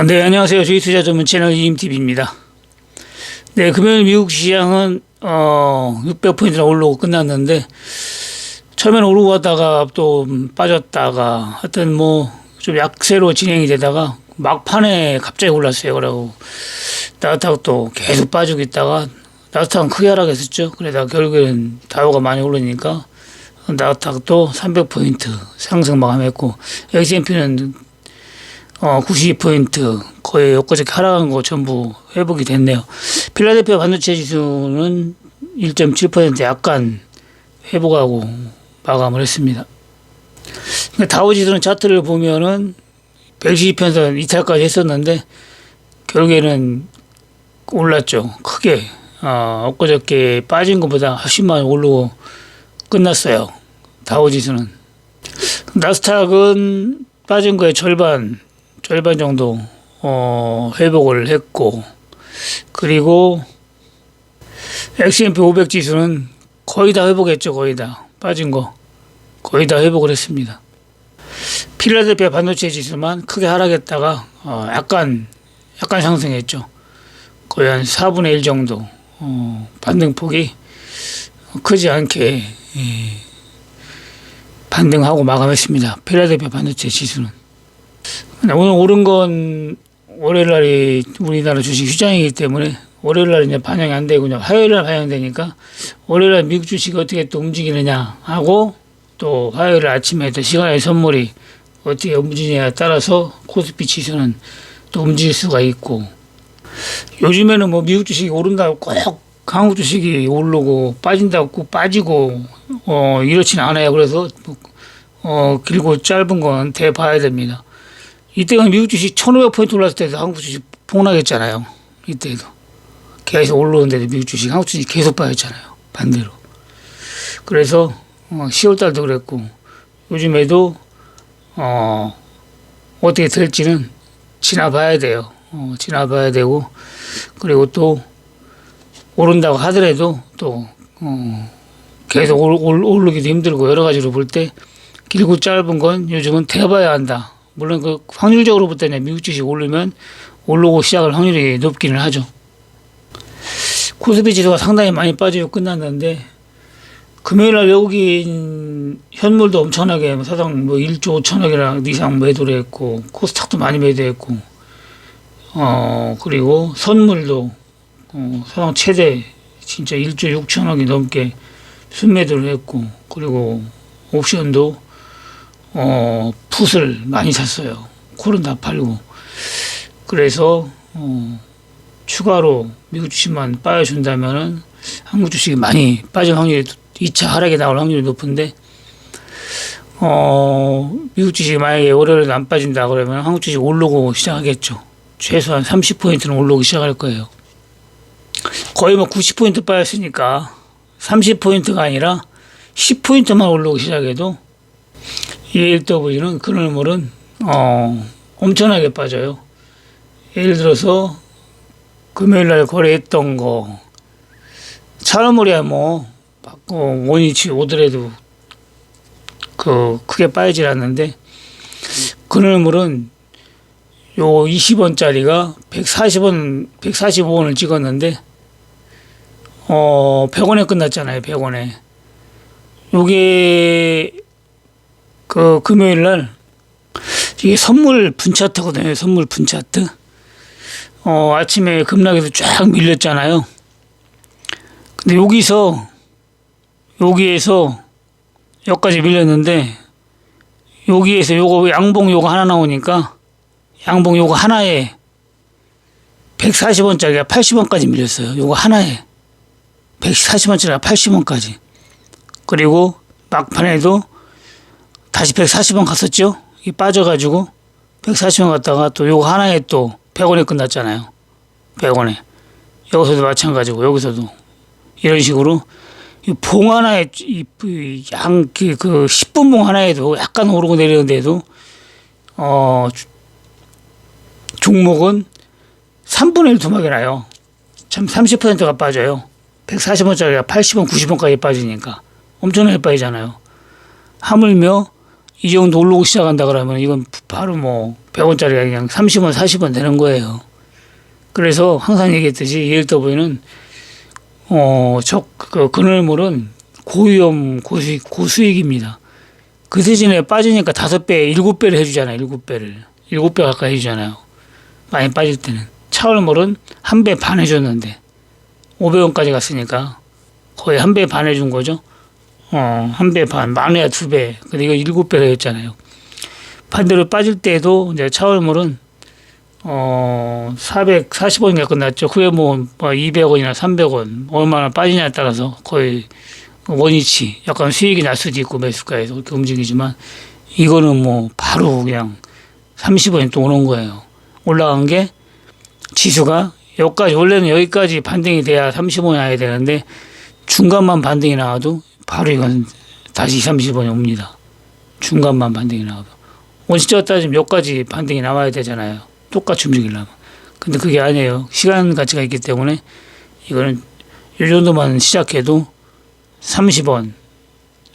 아, 네, 안녕하세요. 주식 투자 전문 채널 이임TV입니다. 네, 금요일 미국 시장은 어 600포인트나 오르고 끝났는데 처음에는 오르고 갔다가 또 빠졌다가 하여튼 뭐 좀 약세로 진행이 되다가 막판에 갑자기 올랐어요. 그러고 나스닥 또 계속 빠지고 있다가 나스닥은 크게 하락했었죠. 그러다가 결국에는 다우가 많이 오르니까 나스닥도 300포인트 상승 마감했고 S&P는 어, 92포인트 거의 엊그저께 하락한 거 전부 회복이 됐네요. 필라델피아 반도체 지수는 1.7% 약간 회복하고 마감을 했습니다. 그러니까 다우 지수는 차트를 보면은 120편선 이탈까지 했었는데 결국에는 올랐죠. 크게. 어, 엊그저께 빠진 것보다 훨씬 많이 오르고 끝났어요. 다우 지수는. 나스닥은 빠진 거의 절반 절반 정도 어, 회복을 했고 그리고 S&P 500 지수는 거의 다 회복했죠 거의 다. 빠진 거. 거의 다 회복을 했습니다. 필라델피아 반도체 지수만 크게 하락했다가 어, 약간 약간 상승했죠. 거의 한 4분의 1 정도 어, 반등폭이 크지 않게 예, 반등하고 마감했습니다. 필라델피아 반도체 지수는. 네, 오늘 오른 건 월요일 날이 우리나라 주식 휴장이기 때문에 월요일 날 이제 반영이 안 되고 화요일 날 반영되니까 월요일 날 미국 주식이 어떻게 또 움직이느냐 하고 또 화요일 아침에 또 시간의 선물이 어떻게 움직이냐에 따라서 코스피 지수는 또 움직일 수가 있고 요즘에는 뭐 미국 주식이 오른다고 꼭 한국 주식이 오르고 빠진다고 꼭 빠지고 어 이렇지는 않아요. 그래서 어 길고 짧은 건 대봐야 됩니다. 이때가 미국 주식 1500포인트 올랐을 때도 한국 주식 폭락했잖아요. 이때도. 계속 올라오는데도 미국 주식, 한국 주식 계속 빠졌잖아요. 반대로. 그래서 어, 10월 달도 그랬고 요즘에도 어, 어떻게 될지는 지나봐야 돼요. 어, 지나봐야 되고 그리고 또 오른다고 하더라도 또 어, 계속 오르기도 힘들고 여러 가지로 볼 때 길고 짧은 건 요즘은 대봐야 한다. 물론 그 확률적으로 볼 때는 미국 주식 오르면 오르고 시작할 확률이 높기는 하죠. 코스피 지수가 상당히 많이 빠지고 끝났는데 금요일 날 외국인 현물도 엄청나게 사상 뭐 1조 5천억이나 이상 매도를 했고 코스닥도 많이 매도했고 어 그리고 선물도 어, 사상 최대 진짜 1조 6천억이 넘게 순매도를 했고 그리고 옵션도 어, 풋을 많이 샀어요. 콜은 다 팔고. 그래서, 어, 추가로 미국 주식만 빠져준다면은 한국 주식이 많이 빠질 확률이 2차 하락에 나올 확률이 높은데, 어, 미국 주식이 만약에 월요일에 안 빠진다 그러면 한국 주식 오르고 시작하겠죠. 최소한 30포인트는 오르기 시작할 거예요. 거의 뭐 90포인트 빠졌으니까 30포인트가 아니라 10포인트만 오르기 시작해도 ELW는 그늘물은 어, 엄청나게 빠져요. 예를 들어서 금요일 날 거래했던 거 차라물이야 뭐 받고 원위치 오더라도 그 크게 빠지질 않는데 그늘물은 요 20원짜리가 140원, 145원을 찍었는데 어 100원에 끝났잖아요. 100원에. 요게 그 금요일 날 이게 선물 분차트거든요. 선물 분차트. 어, 아침에 급락해서 쫙 밀렸잖아요. 근데 여기서 여기에서 여기까지 밀렸는데 여기에서 요거 양봉 요거 하나 나오니까 양봉 요거 하나에 140원짜리가 80원까지 밀렸어요. 요거 하나에 140원짜리가 80원까지. 그리고 막판에도 다시 140원 갔었죠. 이 빠져가지고 140원 갔다가 또 요거 하나에 또 100원에 끝났잖아요. 100원에. 여기서도 마찬가지고 여기서도 이런 식으로 봉 하나에 양그 그 10분 봉 하나에도 약간 오르고 내리는데도 어 종목은 3분의 1 두막이 나요. 참 30%가 빠져요. 140원짜리가 80원, 90원까지 빠지니까 엄청나게 빠지잖아요. 하물며 이 정도 오르고 시작한다 그러면 이건 바로 뭐 100원짜리가 그냥 30원, 40원 되는 거예요. 그래서 항상 얘기했듯이 ELW는 어, 저, 그, 그늘물은 고위험, 고수익, 고수익입니다. 그 대신에 빠지니까 다섯 배, 일곱 배를 해주잖아요. 일곱 배를. 일곱 배 가까이 해주잖아요. 많이 빠질 때는. 차월물은 한 배 반 해줬는데, 500원까지 갔으니까 거의 한 배 반 해준 거죠. 어, 한 배 반, 많아야 두 배. 근데 이거 일곱 배를 했잖아요. 반대로 빠질 때도 이제 차월물은 어, 440원인가 끝났죠. 그게 뭐, 뭐 200원이나 300원, 얼마나 빠지냐에 따라서 거의 원위치, 약간 수익이 날 수도 있고 매수가에서 그렇게 움직이지만, 이거는 뭐 바로 그냥 30원이 또 오는 거예요. 올라간 게 지수가 여기까지, 원래는 여기까지 반등이 돼야 30원이 나야 되는데, 중간만 반등이 나와도 바로 이건 다시 30원이 옵니다. 중간만 반등이 나와도. 원시적으로 따지면 여기까지 반등이 나와야 되잖아요. 똑같이 움직이려면. 근데 그게 아니에요. 시간 가치가 있기 때문에 이거는 이 정도만 시작해도 30원,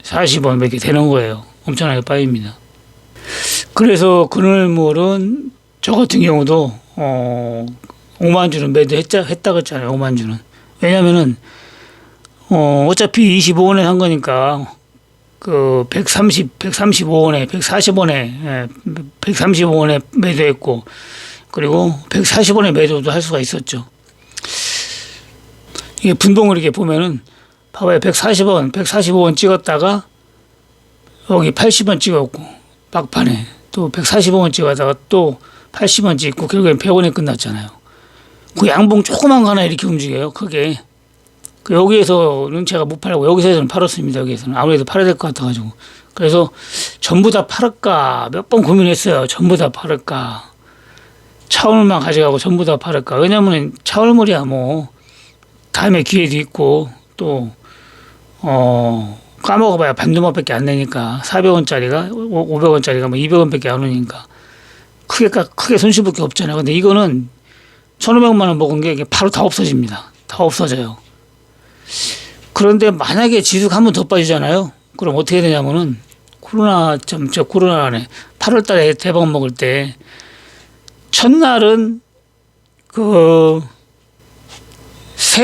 40원 이렇게 되는 거예요. 엄청나게 빠집니다. 그래서 그늘물은 저 같은 경우도 어 5만 주는 매도 했자 했다고 했잖아요. 5만 주는. 왜냐면은 어 어차피 25원에 산 거니까 그 130, 135원에, 140원에, 예, 135원에 매도했고, 그리고 140원에 매도도 할 수가 있었죠. 이게 분봉을 이렇게 보면은, 봐봐요. 140원, 145원 찍었다가, 여기 80원 찍었고, 막판에 또 145원 찍었다가 또 80원 찍고, 결국엔 100원에 끝났잖아요. 그 양봉 조그만 거 하나 이렇게 움직여요. 크게. 그 여기에서는 제가 못 팔고 여기서는 팔았습니다. 여기에서는 아무래도 팔아야 될 것 같아가지고 그래서 전부 다 팔을까 몇 번 고민했어요. 전부 다 팔을까 차월물만 가져가고 전부 다 팔을까 왜냐면 차월물이야 뭐 다음에 기회도 있고 또 어 까먹어봐야 반두막밖에 안 되니까 400원짜리가 500원짜리가 뭐 200원밖에 안 오니까 크게 까- 크게 손실 볼 게 없잖아요. 근데 이거는 1,500만 원 먹은 게 바로 다 없어집니다. 다 없어져요. 그런데 만약에 지수가 한 번 더 빠지잖아요. 그럼 어떻게 되냐면은 코로나 좀저 코로나네 8월 달에 대박 먹을 때 첫날은 그세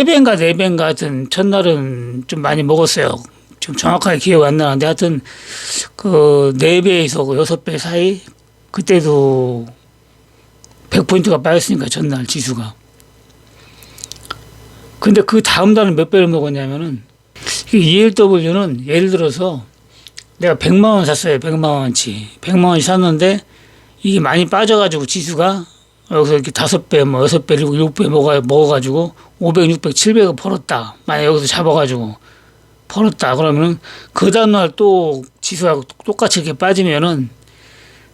배인가 네 배인가 하여튼 첫날은 좀 많이 먹었어요. 좀 정확하게 기억 안 나는데 하여튼 그네 배에서 그 여섯 배 사이 그때도 100포인트가 빠졌으니까 전날 지수가. 근데 그 다음 달은 몇 배를 먹었냐면은 이 ELW는 예를 들어서 내가 100만 원 샀어요. 100만 원치. 100만 원치 샀는데 이게 많이 빠져가지고 지수가 여기서 이렇게 다섯 배, 뭐 여섯 배, 일곱 일곱 배 먹어, 먹어가지고 500, 600, 700을 벌었다. 만약 여기서 잡아가지고 벌었다. 그러면은 그 다음 날 또 지수가 똑같이 이렇게 빠지면은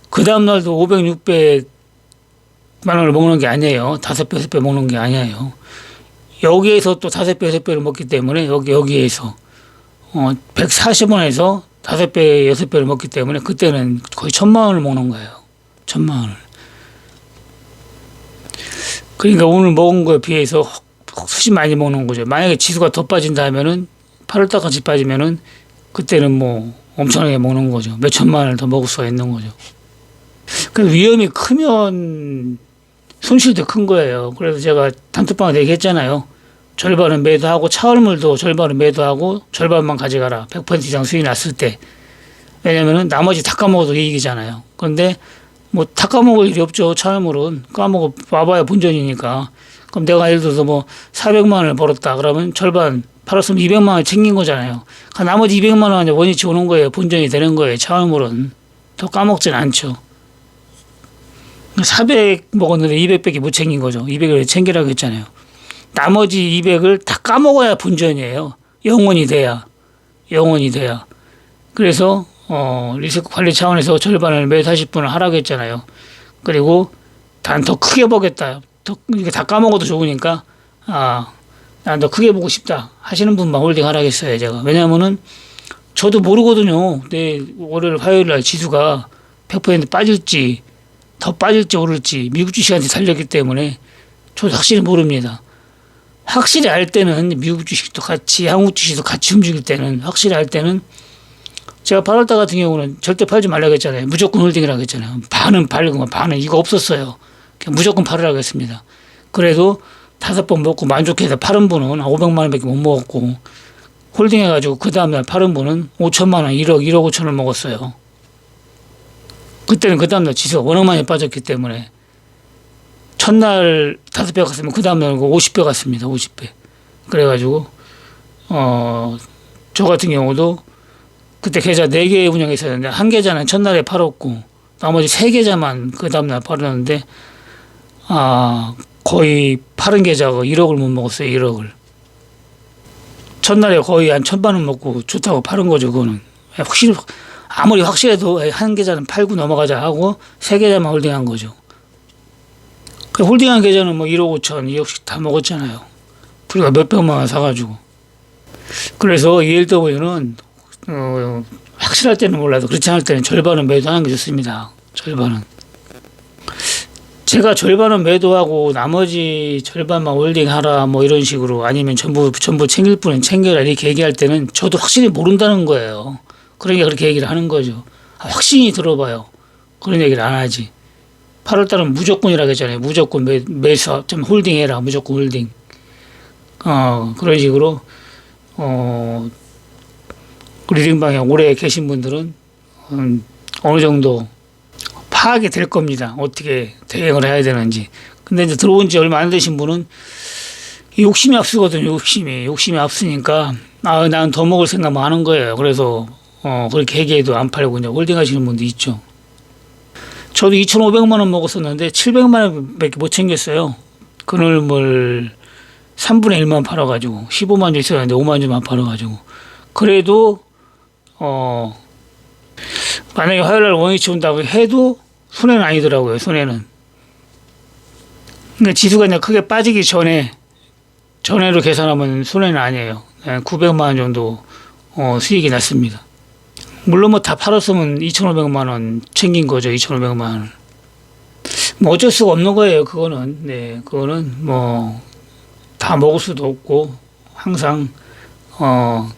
그 다음 날도 500, 600만 원을 먹는 게 아니에요. 다섯 배, 여섯 배 먹는 게 아니에요. 여기에서 또 다섯 배, 여섯 배를 먹기 때문에 여기 여기에서 어 140원에서 다섯 배, 여섯 배를 먹기 때문에 그때는 거의 천만 원을 먹는 거예요. 천만 원을. 그러니까 오늘 먹은 거에 비해서 훨씬 많이 먹는 거죠. 만약에 지수가 더 빠진다 하면은 8월 달까지 빠지면은 그때는 뭐 엄청나게 먹는 거죠. 몇 천만 원을 더 먹을 수가 있는 거죠. 그 위험이 크면 손실도 큰 거예요. 그래서 제가 단톡방에 얘기했잖아요. 절반은 매도하고 차월물도 절반은 매도하고 절반만 가져가라. 100% 이상 수익 났을 때. 왜냐면은 나머지 다 까먹어도 이익이잖아요. 그런데 뭐 다 까먹을 일이 없죠. 차월물은 까먹어 와봐야 본전이니까. 그럼 내가 예를 들어서 뭐 400만 원을 벌었다. 그러면 절반 팔았으면 200만 원 챙긴 거잖아요. 그 나머지 200만 원은 원위치 오는 거예요. 본전이 되는 거예요. 차월물은 더 까먹진 않죠. 400 먹었는데 200밖에 못 챙긴 거죠. 200을 챙기라고 했잖아요. 나머지 200을 다 까먹어야 본전이에요. 영원이 돼야. 영원이 돼야. 그래서 어, 리스크 관리 차원에서 절반을 매 40분을 하라고 했잖아요. 그리고 단더 크게 보겠다. 더 이게 다 까먹어도 좋으니까 아, 난 더 크게 보고 싶다. 하시는 분만 홀딩 하라고 했어요, 제가. 왜냐면은 저도 모르거든요. 내 월요일 화요일 날 지수가 100% 빠질지 더 빠질지 오를지 미국 주식한테 살렸기 때문에 저도 확실히 모릅니다. 확실히 알 때는 미국 주식도 같이 한국 주식도 같이 움직일 때는 확실히 알 때는 제가 8월달 같은 경우는 절대 팔지 말라고 했잖아요. 무조건 홀딩이라고 했잖아요. 반은 팔고 반은 이거 없었어요. 무조건 팔으라고 했습니다. 그래도 다섯 번 먹고 만족해서 파는 분은 한 500만 원밖에 못 먹었고 홀딩해가지고 그 다음날 파는 분은 5천만 원, 1억, 1억 5천을 먹었어요. 그때는 그 다음날 지수가 워낙 많이 빠졌기 때문에 첫날 다섯 배 갔으면 그 다음날 50배 갔습니다. 50배. 그래가지고 어 저 같은 경우도 그때 계좌 4개 운영했었는데 한 계좌는 첫날에 팔았고 나머지 세 계좌만 그 다음날 팔았는데 아 거의 파른 계좌가 1억을 못 먹었어요 1억을 첫날에 거의 한 천만 원 먹고 좋다고 파는 거죠 그거는 확실히 아무리 확실해도 한 계좌는 팔고 넘어가자 하고 세 계좌만 홀딩한 거죠 그 홀딩한 계좌는 뭐 1억 5천 2억씩 다 먹었잖아요 우리가 몇백만 원 사가지고 그래서 ELW는 어, 확실할 때는 몰라도 그렇지 않을 때는 절반은 매도하는 게 좋습니다. 절반은. 제가 절반은 매도하고 나머지 절반만 홀딩하라 뭐 이런 식으로 아니면 전부 전부 챙길 분은 챙겨라 이렇게 얘기할 때는 저도 확실히 모른다는 거예요. 그러니까 그렇게 얘기를 하는 거죠. 아, 확신이 들어봐요. 그런 얘기를 안 하지. 8월 달은 무조건이라고 했잖아요. 무조건 매, 매수 좀 홀딩해라. 무조건 홀딩. 어, 그런 식으로 어, 리딩 방에 오래 계신 분들은 음, 어느 정도 파악이 될 겁니다. 어떻게 대응을 해야 되는지. 근데 이제 들어온 지 얼마 안 되신 분은 이 욕심이 앞서거든요. 욕심이. 욕심이 앞서니까 아, 나는 더 먹을 생각만 하는 거예요. 그래서 어, 그렇게 얘기해도 안 팔고 그냥 홀딩 하시는 분도 있죠. 저도 2,500만 원 먹었었는데 700만 원밖에 못 챙겼어요. 그늘물 3분의 1만 팔아가지고 15만 주 있었는데 5만 주만 팔아가지고 그래도 어 만약에 화요일날 원위치 온다고 해도 손해는 아니더라고요 손해는 그러니까 지수가 이제 크게 빠지기 전에 전에로 계산하면 손해는 아니에요 900만 원 정도 어, 수익이 났습니다 물론 뭐 다 팔았으면 2,500만 원 챙긴 거죠 2,500만 원. 뭐 어쩔 수가 없는 거예요 그거는 네 그거는 뭐 다 먹을 수도 없고 항상 어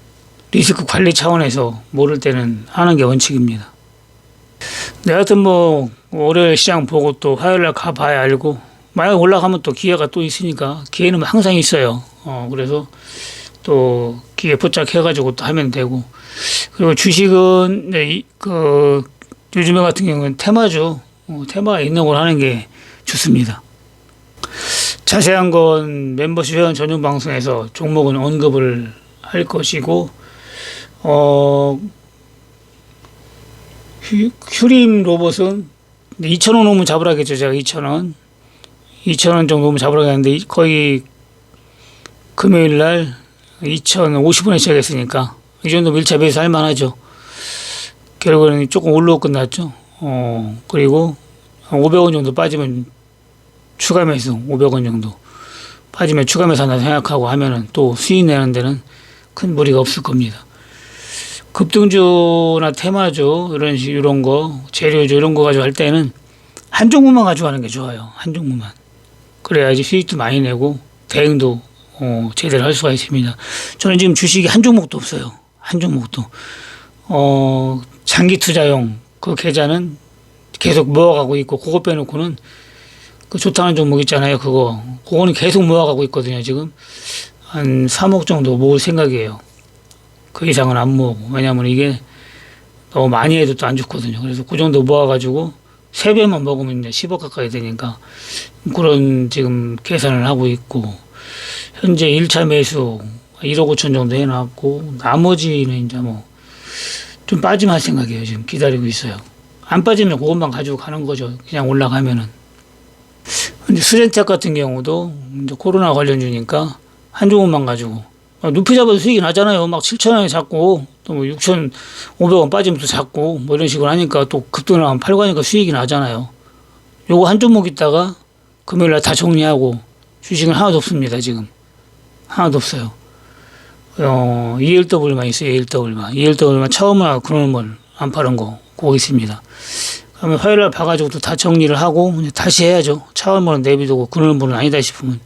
리스크 관리 차원에서 모를 때는 하는 게 원칙입니다. 내 같은 뭐 월요일 시장 보고 또 화요일 날 가봐야 알고 만약 올라가면 또 기회가 또 있으니까 기회는 항상 있어요. 어 그래서 또 기회 포착해가지고 또 하면 되고. 그리고 주식은 네, 이- 그 요즘에 같은 경우는 테마주 어, 테마가 있는 걸 하는 게 좋습니다. 자세한 건 멤버십 회원 전용 방송에서 종목은 언급을 할 것이고 어 휴, 휴림 로봇은 2,000원 오면 잡으라겠죠 제가 2,000원. 2,000원 정도 오면 잡으라겠는데 이- 거의 금요일 날 2,050원에 시작했으니까 이 정도 밀착해서 할 만하죠 결국에는 조금 올라오 끝났죠 어 그리고 한 500원 정도 빠지면 추가 매수 500원 정도 빠지면 추가 매수 한다 생각하고 하면은 또 수익 내는 데는 큰 무리가 없을 겁니다. 급등주나 테마주 이런 식 이런 거 재료주 이런 거 가지고 할 때는 한 종목만 가지고 하는 게 좋아요. 한 종목만. 그래야지 수익도 많이 내고 대응도 어, 제대로 할 수가 있습니다. 저는 지금 주식이 한 종목도 없어요. 한 종목도. 어, 장기 투자용 그 계좌는 계속 모아가고 있고 그거 빼놓고는 그 좋다는 종목 있잖아요. 그거. 그거는 계속 모아가고 있거든요. 지금 한 3억 정도 모을 생각이에요. 그 이상은 안 모으고. 왜냐면 이게 너무 많이 해도 또 안 좋거든요. 그래서 그 정도 모아가지고 세 배만 먹으면 이제 10억 가까이 되니까 그런 지금 계산을 하고 있고 현재 1차 매수 1억 5천 정도 해놨고 나머지는 이제 뭐 좀 빠지면 할 생각이에요. 지금 기다리고 있어요. 안 빠지면 그것만 가지고 가는 거죠. 그냥 올라가면은. 근데 수젠텍 같은 경우도 이제 코로나 관련주니까 한 종목만 가지고 아, 높이 잡아도 수익이 나잖아요. 막 7천 원에 잡고 또 뭐 6,500원 빠지면 또 잡고 뭐 이런 식으로 하니까 또 급등을 하면 팔고 하니까 수익이 나잖아요. 요거 한 종목 있다가 금요일 날 다 정리하고 주식은 하나도 없습니다. 지금 하나도 없어요. 어, ELW만 있어요. ELW만. ELW만 처음으로 그놈을 안 파는 거 그거 있습니다. 그러면 화요일 날 봐가지고 또 다 정리를 하고 다시 해야죠. 차원문은 내비두고 그늘문은 아니다 싶으면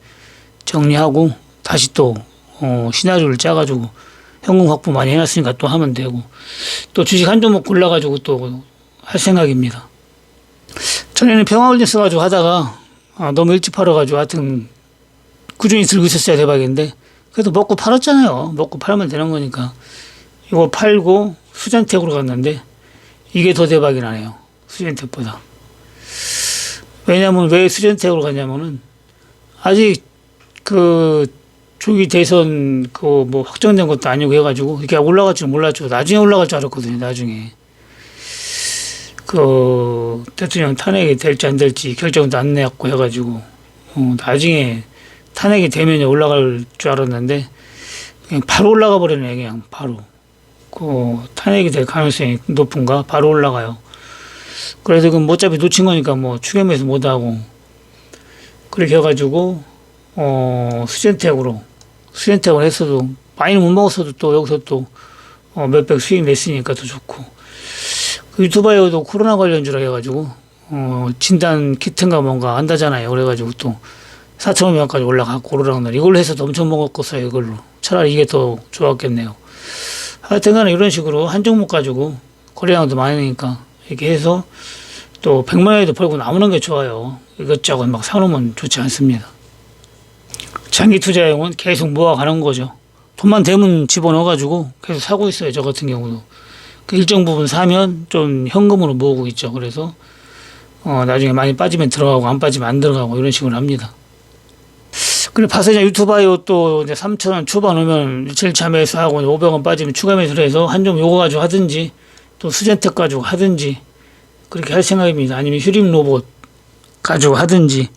정리하고 다시 또 어, 시나리오를 짜가지고 현금 확보 많이 해놨으니까 또 하면 되고 또 주식 한 종목 골라가지고 또 할 생각입니다. 전에는 평화홀딩스 가지고 하다가 아, 너무 일찍 팔아가지고 하여튼 꾸준히 들고 있었어야 대박인데 그래도 먹고 팔았잖아요. 먹고 팔면 되는 거니까 이거 팔고 수젠텍으로 갔는데 이게 더 대박이 나네요. 수젠텍보다. 왜냐면 왜 수젠텍으로 갔냐면은 아직 그 조기 대선 그 뭐 확정된 것도 아니고 해가지고 이렇게 올라갈 줄 몰랐죠. 나중에 올라갈 줄 알았거든요. 나중에 그 대통령 탄핵이 될지 안 될지 결정도 안 내었고 해가지고 어, 나중에 탄핵이 되면 올라갈 줄 알았는데 그냥 바로 올라가 버리네 그냥 바로 그 탄핵이 될 가능성이 높은가 바로 올라가요. 그래서 그럼 어차피 놓친 거니까 뭐 추경에서 못 하고 그렇게 해가지고 어 수젠텍으로 수젠텍을 했어도 많이는 못 먹었어도 또 여기서 또 어, 몇백 수익 냈으니까 더 좋고 그 유튜버에도 코로나 관련 줄 알아가지고 어 진단 키트인가 뭔가 한다잖아요. 그래가지고 또 4,500원까지 올라가고 오르락날 이걸로 해서도 엄청 먹었겠어요. 이걸로 차라리 이게 더 좋았겠네요. 하여튼간에 이런 식으로 한 종목 가지고 거래량도 많으니까 이렇게 해서 또 100만 원에도 벌고 나오는 게 좋아요. 이것저것 막 사놓으면 좋지 않습니다. 장기 투자용은 계속 모아가는 거죠. 돈만 되면 집어넣어 가지고 계속 사고 있어요. 저 같은 경우도. 그 일정 부분 사면 좀 현금으로 모으고 있죠. 그래서 어, 나중에 많이 빠지면 들어가고 안 빠지면 안 들어가고 이런 식으로 합니다. 봐서 이제 유튜버요 또 이제 3천 원 초반 오면 일칠 참여해서 하고 500원 빠지면 추가 매수를 해서 한점 요거 가지고 하든지 또 수젠텍 가지고 하든지 그렇게 할 생각입니다. 아니면 휴림 로봇 가지고 하든지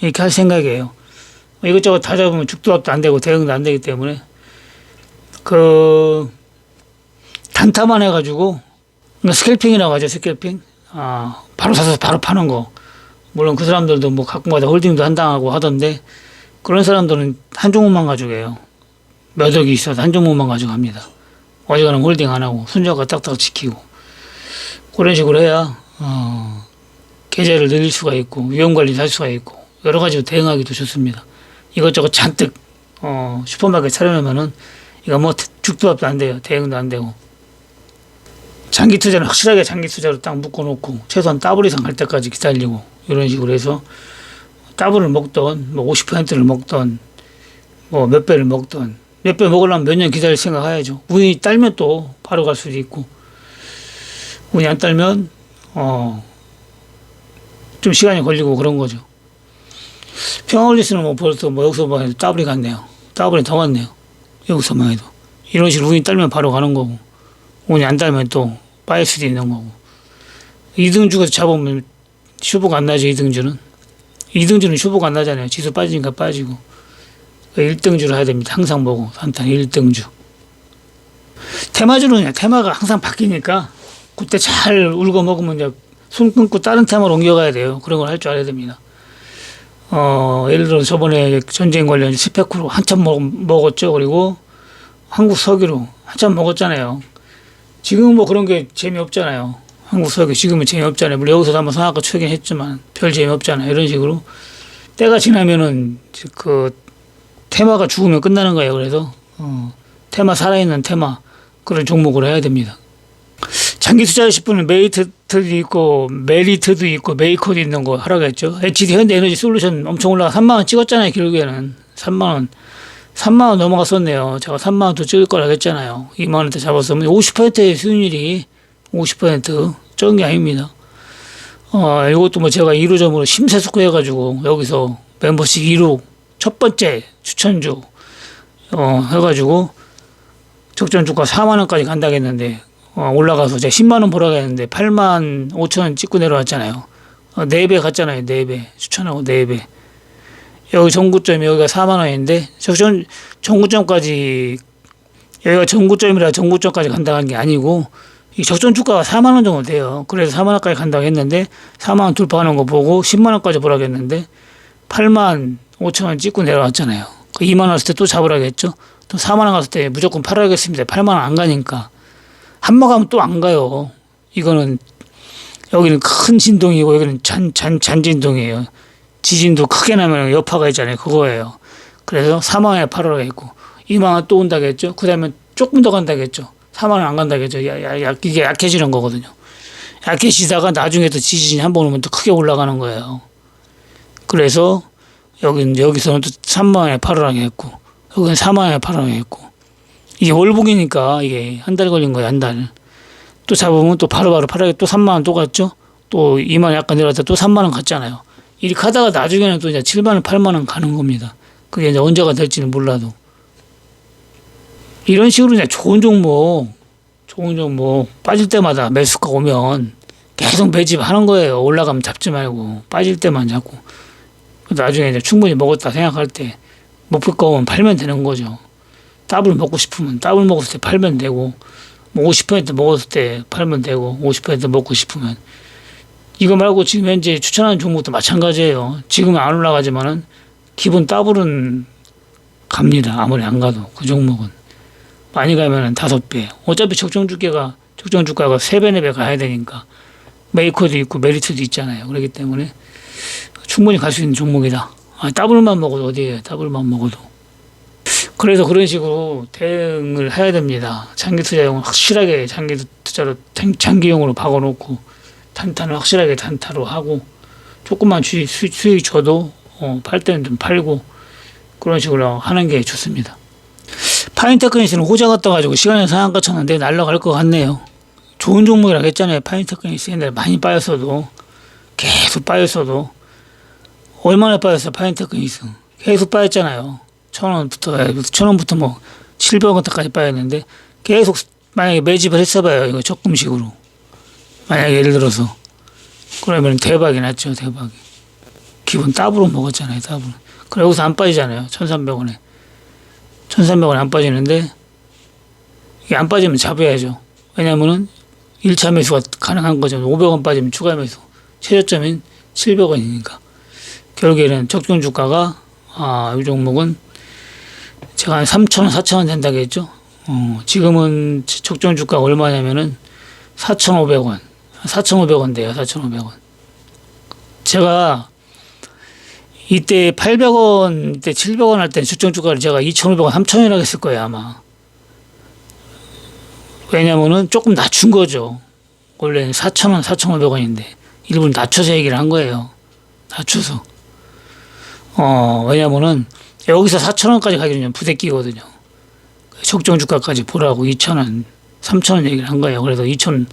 이렇게 할 생각이에요. 뭐 이것저것 다 잡으면 죽도합도 안 되고 대응도 안 되기 때문에 그 단타만 해가지고 그러니까 스캘핑이라고 하죠 스캘핑 아 바로 사서 바로 파는 거 물론 그 사람들도 뭐 가끔가다 홀딩도 한당하고 하던데 그런 사람들은 한 종목만 가지고 해요. 몇 억이 있어도 한 종목만 가지고 합니다. 어지간한 홀딩 안 하고 순저가 딱딱 지키고. 그런 식으로 해야 어, 계좌를 늘릴 수가 있고 위험 관리도 할 수가 있고 여러 가지로 대응하기도 좋습니다. 이것저것 잔뜩 어, 슈퍼마켓 차려놓으면은 이거 뭐 죽도밥도 안 돼요. 대응도 안 되고. 장기 투자는 확실하게 장기 투자로 딱 묶어놓고 최소한 더블 이상 갈 때까지 기다리고 이런 식으로 해서 더블을 먹던 뭐 50%를 먹던 뭐 몇 배를 먹던 몇 배 먹으려면 몇 년 기다릴 생각해야죠. 운이 딸면 또 바로 갈 수도 있고 운이 안 딸면 어 좀 시간이 걸리고 그런 거죠. 평화올리스는 뭐 벌써 뭐 여기서만 해도 더블이 갔네요. 더블이 더 갔네요. 여기서만 해도 이런 식으로 운이 딸면 바로 가는 거고 운이 안 달면 또 빠질 수도 있는 거고. 2등주에서 잡으면 슈퍼가 안 나죠, 2등주는. 2등주는 슈퍼가 안 나잖아요. 지수 빠지니까 빠지고. 1등주를 해야 됩니다. 항상 보고. 산탄 1등주. 테마주는 테마가 항상 바뀌니까 그때 잘 울고 먹으면 이제 손 끊고 다른 테마로 옮겨가야 돼요. 그런 걸 할 줄 알아야 됩니다. 어, 예를 들어 저번에 전쟁 관련 스펙으로 한참 먹, 먹었죠. 그리고 한국 석유로 한참 먹었잖아요. 지금은 뭐 그런 게 재미없잖아요. 한국 석유 지금은 재미없잖아요. 물론 여기서 한번 상하가 추긴 했지만 별 재미없잖아요. 이런 식으로 때가 지나면은 그 테마가 죽으면 끝나는 거예요. 그래서 어, 테마 살아있는 테마 그런 종목으로 해야 됩니다. 장기 투자하실 분은 메리트도 있고 메리트도 있고 메이커도 있는 거 하라겠죠. HD 현대에너지 솔루션 엄청 올라가 3만 원 찍었잖아요. 결국에는 3만 원. 3만 원 넘어갔었네요. 제가 3만 원더 찍을 거라고 했잖아요. 2만 원대 잡았으면 50%의 수익률이 50% 적은 게 아닙니다. 어, 이것도 뭐 제가 1호점으로 심사숙고해가지고 여기서 멤버십 1호 첫 번째 추천주 어, 해가지고 적정 주가 4만 원까지 간다고 했는데 어, 올라가서 제가 10만 원 보라고 했는데 8만 5천 원 찍고 내려왔잖아요. 어, 4배 갔잖아요. 4배. 추천하고 4배. 여기 정구점이 여기가 4만 원인데 적정 정구점까지 여기가 정구점이라 정구점까지 간다는 게 아니고 이 적정 주가가 4만 원 정도 돼요. 그래서 4만 원까지 간다고 했는데 4만 원 돌파하는 거 보고 10만 원까지 보라고 했는데 8만 5천 원 찍고 내려왔잖아요. 그 2만 원 왔을 때 또 잡으라겠죠. 또 4만 원 갔을 때 무조건 팔아야겠습니다. 8만 원 안 가니까 한번 가면 또 안 가요. 이거는 여기는 큰 진동이고 여기는 잔, 잔, 잔진동이에요. 지진도 크게 나면 여파가 있잖아요. 그거예요. 그래서 4만 원에 팔으라고 했고 2만 원 또 온다고 했죠. 그 다음에 조금 더 간다겠죠. 4만 원안 야, 야, 이게 약해지는 거거든요. 약해지다가 나중에 또 지진이 한 번 오면 또 크게 올라가는 거예요. 그래서 여기 여기서는 또 3만 원에 팔으라고 했고 여기는 4만 원에 팔으라고 했고 이게 월북이니까 이게 한 달 걸린 거예요 한 달. 또 잡으면 또 바로바로 팔아야 또 3만 원 또 갔죠. 또 2만 원 약간 내려갔다 또 3만 원 갔잖아요. 이렇게 하다가 나중에는 또 이제 7만 원, 8만 원 가는 겁니다. 그게 이제 언제가 될지는 몰라도. 이런 식으로 이제 좋은 종목, 좋은 종목 빠질 때마다 매수가 오면 계속 매집하는 거예요. 올라가면 잡지 말고 빠질 때만 잡고. 나중에 이제 충분히 먹었다 생각할 때 목표가 오면 팔면 되는 거죠. 더블 먹고 싶으면 더블 먹었을 때 팔면 되고 뭐 50% 먹었을 때 팔면 되고 50% 먹고 싶으면 이거 말고 지금 현재 추천하는 종목도 마찬가지예요. 지금은 안 올라가지만은 기본 더블은 갑니다. 아무리 안 가도 그 종목은 많이 가면은 다섯 배. 어차피 적정 주가가 적정 주가가 세 배, 네 배 가야 되니까 메이커도 있고 메리트도 있잖아요. 그렇기 때문에 충분히 갈 수 있는 종목이다. 아, 더블만 먹어도 어디에요? 더블만 먹어도. 그래서 그런 식으로 대응을 해야 됩니다. 장기 투자용은 확실하게 장기 투자로 장- 장기용으로 박아놓고 단타는 확실하게 단타로 하고 조금만 주, 수, 수익 줘도 어, 팔 때는 좀 팔고 그런 식으로 하는 게 좋습니다. 파인테크니스는 호재 갔다 가지고 시간이 상한가 쳤는데 날라갈 것 같네요. 좋은 종목이라고 했잖아요. 파인테크니스 옛날에 많이 빠졌어도. 계속 빠졌어도. 얼마나 빠졌어요 파인테크니스? 계속 빠졌잖아요. 천 원부터 천 원부터 뭐 700원까지 빠졌는데 계속 만약에 매집을 했어봐요 이거 적금식으로. 만약에 예를 들어서. 그러면 대박이 났죠 대박이. 기분 따블로 먹었잖아요 따블 그래 여기서 안 빠지잖아요 1300원에 1300원 안 빠지는데 안 빠지면 잡아야죠 왜냐면은 1차 매수가 가능한 거죠 500원 빠지면 추가 매수 최저점인 700원이니까 결국에는 적정 주가가 아, 이 종목은 제가 한 3,000원, 4,000원 된다고 했죠. 어, 지금은 적정 주가가 얼마냐면은 4,500원. 4,500원 돼요. 4,500원. 제가 이때 800원, 이때 700원 할때 적정 주가를 제가 2,500원, 3,000원이라고 했을 거예요, 아마. 왜냐면은 조금 낮춘 거죠. 원래는 4,000원, 4,500원인데 일부러 낮춰서 얘기를 한 거예요. 낮춰서. 어, 왜냐면은 여기서 4,000원까지 가기는 좀 부대끼거든요. 적정 주가까지 보라고 2,000원, 3,000원 얘기를 한 거예요. 그래서 2,000,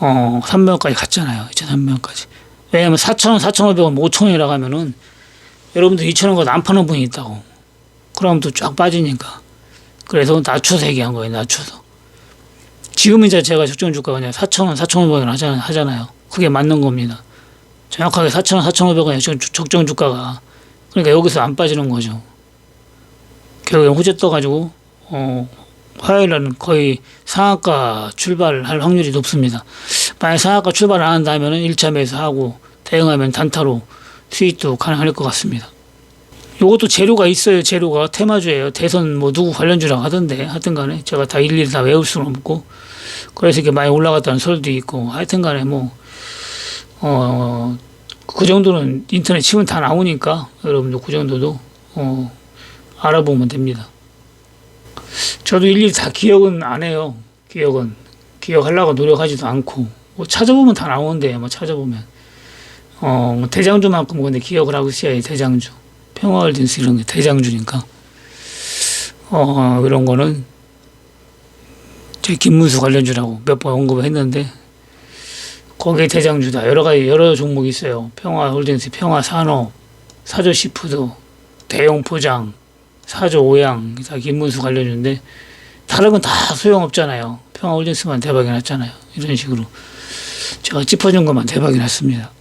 어, 300원까지 갔잖아요. 2,300원까지. 왜냐면 4,000원, 4,500원, 5,000원이라고 하면은 여러분들 2,000원보다 안 파는 분이 있다고. 그럼 또 쫙 빠지니까. 그래서 낮춰서 얘기한 거예요. 낮춰서. 지금 이제 제가 적정 주가가 그냥 4,000원, 4,500원 하잖아요. 그게 맞는 겁니다. 정확하게 4,000원, 4,500원이 적정 주가가. 그러니까 여기서 안 빠지는 거죠. 결국엔 호재 떠가지고 어, 화요일 날은 거의 상한가 출발할 확률이 높습니다. 만약 상한가 출발 안 한다면 1차 매수하고 대응하면 단타로 수익도 가능할 것 같습니다. 요것도 재료가 있어요. 재료가 테마주예요. 대선 뭐 누구 관련주라고 하던데 하여튼 간에 제가 다 일일이 다 외울 수는 없고 그래서 이렇게 많이 올라갔다는 소리도 있고 하여튼 간에 뭐 어, 그 정도는 인터넷 치면 다 나오니까 여러분들 그 정도도 어, 알아보면 됩니다. 저도 일일이 다 기억은 안 해요. 기억은 기억하려고 노력하지도 않고 뭐 찾아보면 다 나오는데 뭐 찾아보면 어, 뭐 대장주만큼 근데 기억을 하고 있어야 대장주 평화월든스 이런 게 대장주니까 어, 이런 거는 제 김문수 관련주라고 몇 번 언급을 했는데 거기에 대장주다. 여러 가지 여러 종목이 있어요. 평화홀딩스, 평화산업, 사조시푸드, 대용포장, 사조오양, 다 김문수 관련주인데 다른 건 다 소용없잖아요. 평화홀딩스만 대박이 났잖아요. 이런 식으로 제가 짚어준 것만 대박이 났습니다.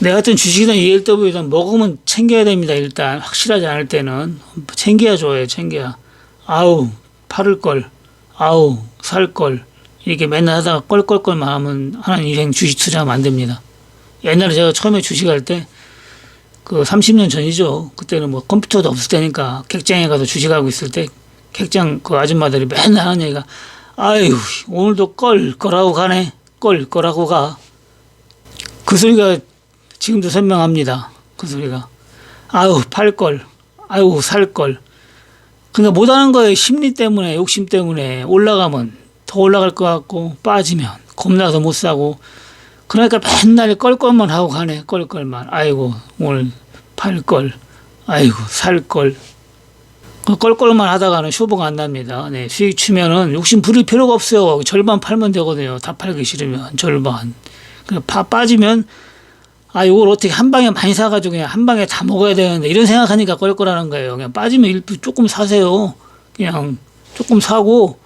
내 같은 주식이나 ELW든 먹으면 챙겨야 됩니다. 일단 확실하지 않을 때는 챙겨야 좋아요. 챙겨야. 아우 팔을 걸, 아우 살 걸. 이렇게 맨날 하다가 껄껄껄만 하면 하는 인생 주식 투자하면 안 됩니다. 옛날에 제가 처음에 주식할 때 그 30년 전이죠. 그때는 뭐 컴퓨터도 없을 때니까 객장에 가서 주식하고 있을 때 객장 그 아줌마들이 맨날 하는 얘기가 아유 오늘도 껄 거라고 가네 껄 거라고 가. 그 소리가 지금도 선명합니다. 그 소리가 아유 팔 걸, 아유 살 걸. 그러니까 못하는 거예요. 심리 때문에, 욕심 때문에 올라가면 더 올라갈 것 같고 빠지면 겁나서 못 사고 그러니까 맨날 껄껄만 하고 가네. 껄껄만. 아이고 오늘 팔 걸, 아이고 살 걸. 그 껄껄만 하다가는 쇼부가 안 납니다. 네, 수익 추면은 욕심 부릴 필요가 없어요. 절반 팔면 되거든요. 다 팔기 싫으면 절반. 그파 빠지면 아 이걸 어떻게 한 방에 많이 사가지고 그냥 한 방에 다 먹어야 되는데 이런 생각하니까 껄껄하는 거예요. 그냥 빠지면 일부 조금 사세요. 그냥 조금 사고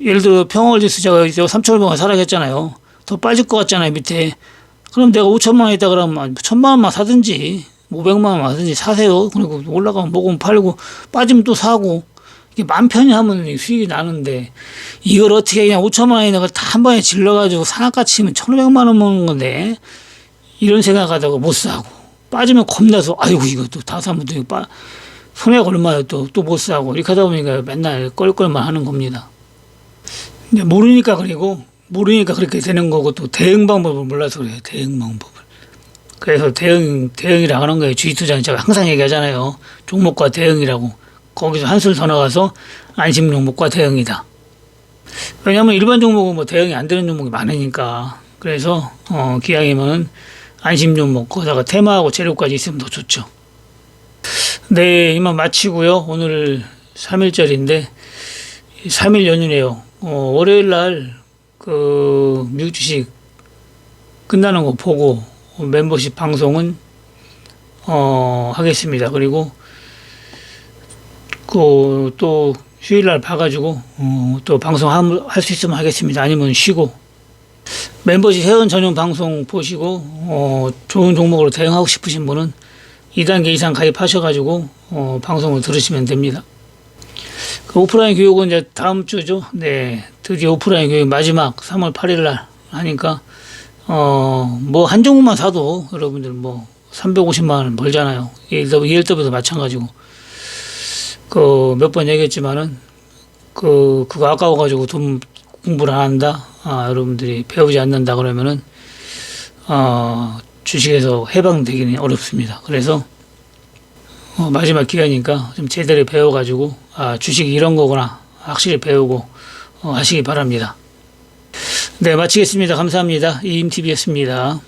예를 들어 평월지수 제가 3천원만 사라겠잖아요. 더 빠질 것 같잖아요 밑에. 그럼 내가 5천만 원 있다 그러면 천만 원만 사든지 500만 원만 사든지 사세요. 그리고 올라가면 먹으면 팔고 빠지면 또 사고 이게 맘 편히 하면 수익이 나는데 이걸 어떻게 그냥 5천만 원이나 다한 번에 질러가지고 상한가 치면 1,500만 원 먹는 건데 이런 생각하다가 못 사고 빠지면 겁나서 아이고 또다 사면 또 빠 손해가 얼마야 또 또 못 사고 이렇게 하다 보니까 맨날 껄껄만 하는 겁니다. 이제 모르니까 그리고 모르니까 그렇게 되는 거고 또 대응 방법을 몰라서 그래요. 대응 방법을. 그래서 대응 대응이라 하는 거예요. 주식 투자는 제가 항상 얘기하잖아요. 종목과 대응이라고. 거기서 한술 더 나가서 안심 종목과 대응이다. 왜냐하면 일반 종목은 뭐 대응이 안 되는 종목이 많으니까. 그래서 어, 기왕이면 안심 종목 거기다가 테마하고 재료까지 있으면 더 좋죠. 네, 이만 마치고요. 오늘 3일절인데 3일 연휴네요. 어, 월요일 날그 미국 끝나는 거 보고 멤버십 방송은 어, 하겠습니다. 그리고 그 또 휴일 날 봐가지고 어, 또 방송 할 수 있으면 하겠습니다. 아니면 쉬고 멤버십 회원 전용 방송 보시고 어, 좋은 종목으로 대응하고 싶으신 분은 2단계 이상 가입하셔가지고 어, 방송을 들으시면 됩니다. 그 오프라인 교육은 이제 다음 주죠. 네, 드디어 오프라인 교육 마지막 3월 8일 날 하니까 어 뭐 한 종목만 사도 여러분들 뭐 350만 원 벌잖아요. 예일더에도 마찬가지고 그 몇 번 얘기했지만은 그 그거 아까워 가지고 돈 공부를 안 한다. 아 여러분들이 배우지 않는다 그러면은 어 주식에서 해방되기는 어렵습니다. 그래서 어, 마지막 기회니까 좀 제대로 배워가지고 아, 주식이 이런 거구나 확실히 배우고 어, 하시기 바랍니다. 네 마치겠습니다. 감사합니다. 이임TV였습니다.